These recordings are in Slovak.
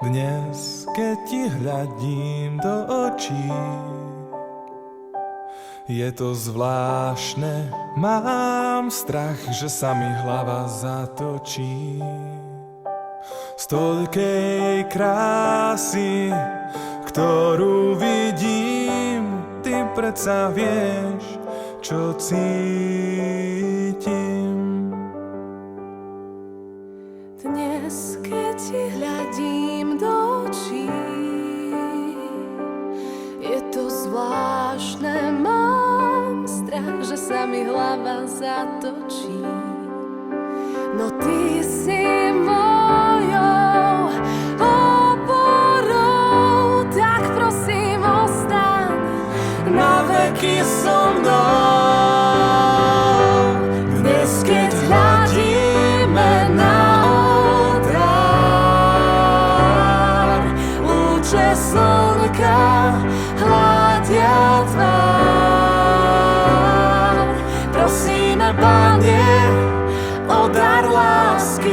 Dnes, keď ti hľadím do očí, je to zvláštne, mám strach, že sa mi hlava zatočí. Z toľkej krásy, ktorú vidím, ty predsa vieš, čo cítim. Dnes, keď ti hľadím do očí, je to zvláštne, mám strach, že sa mi hlava zatočí. No ty si mojou oporou, tak prosím ostaň na veky so mnou.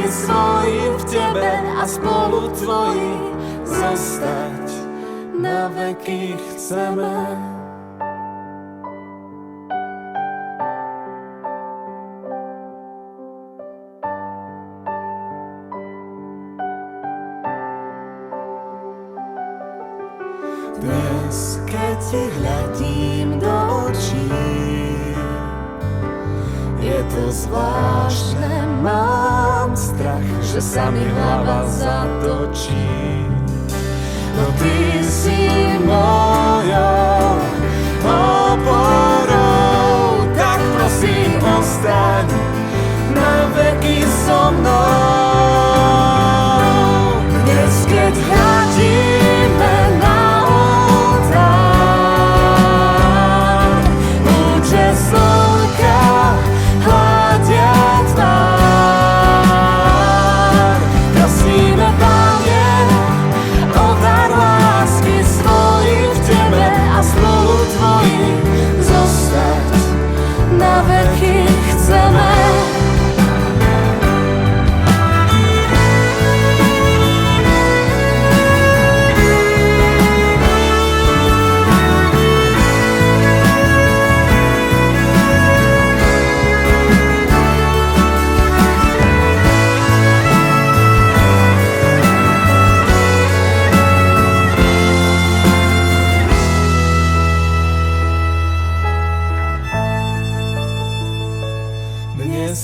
Lásky svojim v Tebe a spolu Tvoji zostať na veky chceme. Dnes, keď ti hľadím do očí, je to zvláštne, mám strach, že sa mi hlava zatočí.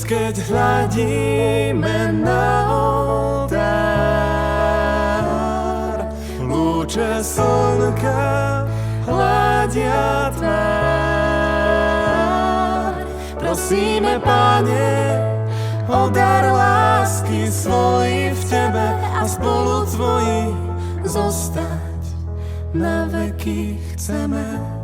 Keď hľadíme na oltár, lúče slnka hľadia tvár. Prosíme, Pane, o dar lásky svojich v Tebe a spolu Tvoji zostať na veky chceme.